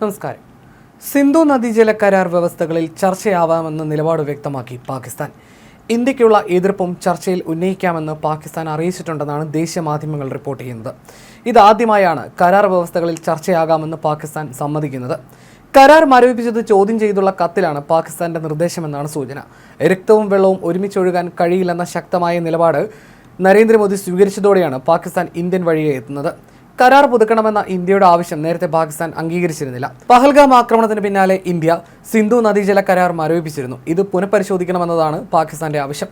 നമസ്കാരം. സിന്ധു നദീജല കരാർ വ്യവസ്ഥകളിൽ ചർച്ചയാവാമെന്ന നിലപാട് വ്യക്തമാക്കി പാകിസ്ഥാൻ. ഇന്ത്യക്കുള്ള എതിർപ്പും ചർച്ചയിൽ ഉന്നയിക്കാമെന്ന് പാകിസ്ഥാൻ അറിയിച്ചിട്ടുണ്ടെന്നാണ് ദേശീയ മാധ്യമങ്ങൾ റിപ്പോർട്ട് ചെയ്യുന്നത്. ഇതാദ്യമായാണ് കരാർ വ്യവസ്ഥകളിൽ ചർച്ചയാകാമെന്ന് പാകിസ്ഥാൻ സമ്മതിക്കുന്നത്. കരാർ മരവിപ്പിച്ചത് ചോദ്യം ചെയ്തുള്ള കത്തിലാണ് പാകിസ്ഥാന്റെ നിർദ്ദേശമെന്നാണ് സൂചന. രക്തവും വെള്ളവും ഒരുമിച്ചൊഴുകാൻ കഴിയില്ലെന്ന ശക്തമായ നിലപാട് നരേന്ദ്രമോദി സ്വീകരിച്ചതോടെയാണ് പാകിസ്ഥാൻ ഇന്ത്യൻ വഴിയെ എത്തുന്നത്. കരാർ പുതുക്കണമെന്ന ഇന്ത്യയുടെ ആവശ്യം നേരത്തെ പാകിസ്ഥാൻ അംഗീകരിച്ചിരുന്നില്ല. പഹൽഗാം ആക്രമണത്തിന് പിന്നാലെ ഇന്ത്യ സിന്ധു നദീജല കരാർ മരവിപ്പിച്ചിരുന്നു. ഇത് പുനഃപരിശോധിക്കണമെന്നതാണ് പാകിസ്ഥാന്റെ ആവശ്യം.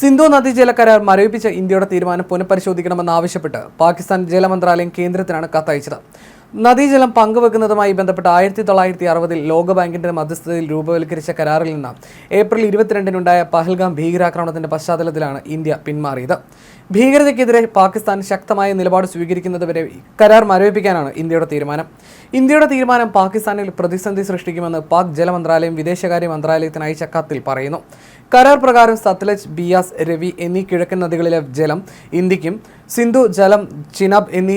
സിന്ധു നദീജല കരാർ മരവിപ്പിച്ച ഇന്ത്യയുടെ തീരുമാനം പുനഃപരിശോധിക്കണമെന്നാവശ്യപ്പെട്ട് പാകിസ്ഥാൻ ജലമന്ത്രാലയം കേന്ദ്രത്തിനാണ് കത്തയച്ചത്. നദീജലം പങ്കുവെക്കുന്നതുമായി ബന്ധപ്പെട്ട് ആയിരത്തി തൊള്ളായിരത്തി അറുപതിൽ ലോകബാങ്കിന്റെ മധ്യസ്ഥതയിൽ രൂപവൽക്കരിച്ച കരാറിൽ നിന്ന് ഏപ്രിൽ ഇരുപത്തിരണ്ടിനുണ്ടായ പഹൽഗാം ഭീകരാക്രമണത്തിന്റെ പശ്ചാത്തലത്തിലാണ് ഇന്ത്യ പിന്മാറിയത്. ഭീകരതയ്ക്കെതിരെ പാകിസ്ഥാൻ ശക്തമായ നിലപാട് സ്വീകരിക്കുന്നതുവരെ കരാർ മരവിപ്പിക്കാനാണ് ഇന്ത്യയുടെ തീരുമാനം. ഇന്ത്യയുടെ തീരുമാനം പാകിസ്ഥാനിൽ പ്രതിസന്ധി സൃഷ്ടിക്കുമെന്ന് പാക് ജലമന്ത്രാലയം വിദേശകാര്യ മന്ത്രാലയത്തിന് അയച്ച കത്തിൽ പറയുന്നു. കരാർ പ്രകാരം സത്ലജ് ബിയാസ് രവി എന്നീ കിഴക്കൻ നദികളിലെ ജലം ഇന്ത്യക്കും സിന്ധു ജലം ചിനാബ് എന്നീ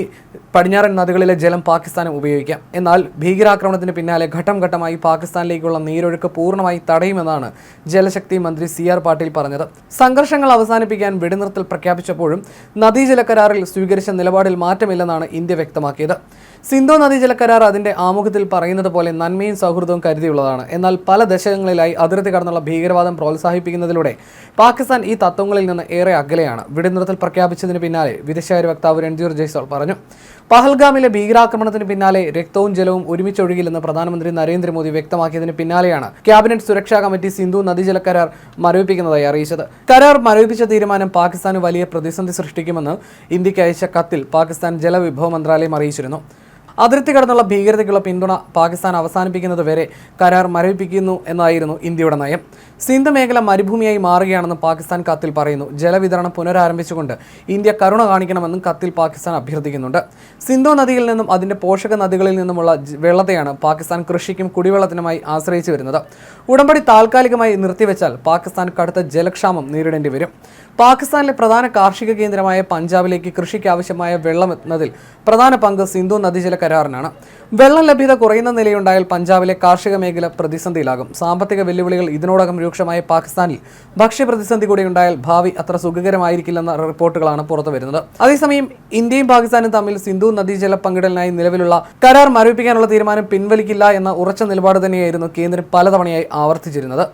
പടിഞ്ഞാറൻ നദികളിലെ ജലം പാകിസ്ഥാനും ഉപയോഗിക്കാം. എന്നാൽ ഭീകരാക്രമണത്തിന് പിന്നാലെ ഘട്ടം ഘട്ടമായി പാകിസ്ഥാനിലേക്കുള്ള നീരൊഴുക്ക് പൂർണമായി തടയുമെന്നാണ് ജലശക്തി മന്ത്രി സി ആർ പാട്ടീൽ പറഞ്ഞത്. സംഘർഷങ്ങൾ അവസാനിപ്പിക്കാൻ വെടിനിർത്തൽ പ്രഖ്യാപിച്ചപ്പോഴും നദീജല കരാറിൽ സ്വീകരിച്ച നിലപാടിൽ മാറ്റമില്ലെന്നാണ് ഇന്ത്യ വ്യക്തമാക്കിയത്. സിന്ധു നദീജല കരാർ അതിന്റെ ആമുഖത്തിൽ പറയുന്നത് പോലെ നന്മയും സൗഹൃദവും കരുതിയുള്ളതാണ്. എന്നാൽ പല ദശകങ്ങളിലായി അതിർത്തി കടന്നുള്ള ഭീകരവാദം പ്രോത്സാഹിപ്പിക്കുന്നതിലൂടെ പാകിസ്ഥാൻ ഈ തത്വങ്ങളിൽ നിന്ന് ഏറെ അകലെയാണ്. വെടിനിർത്തൽ പ്രഖ്യാപിച്ചതിന് പിന്നാലെ വിദേശകാര്യ വക്താവ് രൺധീർ ജയ്സോൾ പറഞ്ഞു. പഹൽഗാമിലെ ഭീകരാക്രമണത്തിന് പിന്നാലെ രക്തവും ജലവും ഒരുമിച്ചൊഴുകില്ലെന്ന് പ്രധാനമന്ത്രി നരേന്ദ്രമോദി വ്യക്തമാക്കിയതിന് പിന്നാലെയാണ് ക്യാബിനറ്റ് സുരക്ഷാ കമ്മിറ്റി സിന്ധു നദീജല കരാർ മരവിപ്പിക്കുന്നതായി അറിയിച്ചത്. കരാർ മരവിപ്പിച്ച തീരുമാനം പാകിസ്ഥാന് വലിയ പ്രതിസന്ധി സൃഷ്ടിക്കുമെന്ന് ഇന്ത്യയ്ക്ക് അയച്ച കത്തിൽ പാകിസ്ഥാൻ ജലവിഭവ മന്ത്രാലയം അറിയിച്ചിരുന്നു. അതിർത്തി കടന്നുള്ള ഭീകരതയ്ക്കുള്ള പിന്തുണ പാകിസ്ഥാൻ അവസാനിപ്പിക്കുന്നത് വരെ കരാർ മരവിപ്പിക്കുന്നു എന്നായിരുന്നു ഇന്ത്യയുടെ നയം. സിന്ധ് മേഖല മരുഭൂമിയായി മാറുകയാണെന്ന് പാകിസ്ഥാൻ കത്തിൽ പറയുന്നു. ജലവിതരണം പുനരാരംഭിച്ചുകൊണ്ട് ഇന്ത്യ കരുണ കാണിക്കണമെന്നും കത്തിൽ പാകിസ്ഥാൻ അഭ്യർത്ഥിക്കുന്നുണ്ട്. സിന്ധു നദിയിൽ നിന്നും അതിന്റെ പോഷക നദികളിൽ നിന്നുമുള്ള വെള്ളത്തെയാണ് പാകിസ്ഥാൻ കൃഷിക്കും കുടിവെള്ളത്തിനുമായി ആശ്രയിച്ചു വരുന്നത്. ഉടമ്പടി താൽക്കാലികമായി നിർത്തിവെച്ചാൽ പാകിസ്ഥാൻ കടുത്ത ജലക്ഷാമം നേരിടേണ്ടി വരും. പാകിസ്ഥാനിലെ പ്രധാന കാർഷിക കേന്ദ്രമായ പഞ്ചാബിലേക്ക് കൃഷിക്ക് ആവശ്യമായ വെള്ളം എത്തുന്നതിൽ പ്രധാന പങ്ക് സിന്ധു നദീജല കരാറിനാണ് വെള്ളം ലഭ്യത കുറയുന്ന നിലയുണ്ടായാൽ പഞ്ചാബിലെ കാർഷിക മേഖല പ്രതിസന്ധിയിലാകും. സാമ്പത്തിക വെല്ലുവിളികൾ ഇതിനോടകം രൂക്ഷമായ പാകിസ്ഥാനിൽ ഭക്ഷ്യ പ്രതിസന്ധി കൂടി ഉണ്ടായാൽ ഭാവി അത്ര സുഖകരമായിരിക്കില്ലെന്ന റിപ്പോർട്ടുകളാണ് പുറത്തു വരുന്നത് അതേസമയം ഇന്ത്യയും പാകിസ്ഥാനും തമ്മിൽ സിന്ധു നദീജല പങ്കിടലിനായി നിലവിലുള്ള കരാർ മരവിപ്പിക്കാനുള്ള തീരുമാനം പിൻവലിക്കില്ല എന്ന ഉറച്ച നിലപാട് തന്നെയായിരുന്നു കേന്ദ്രം പലതവണയായി ആവർത്തിച്ചിരുന്നത്.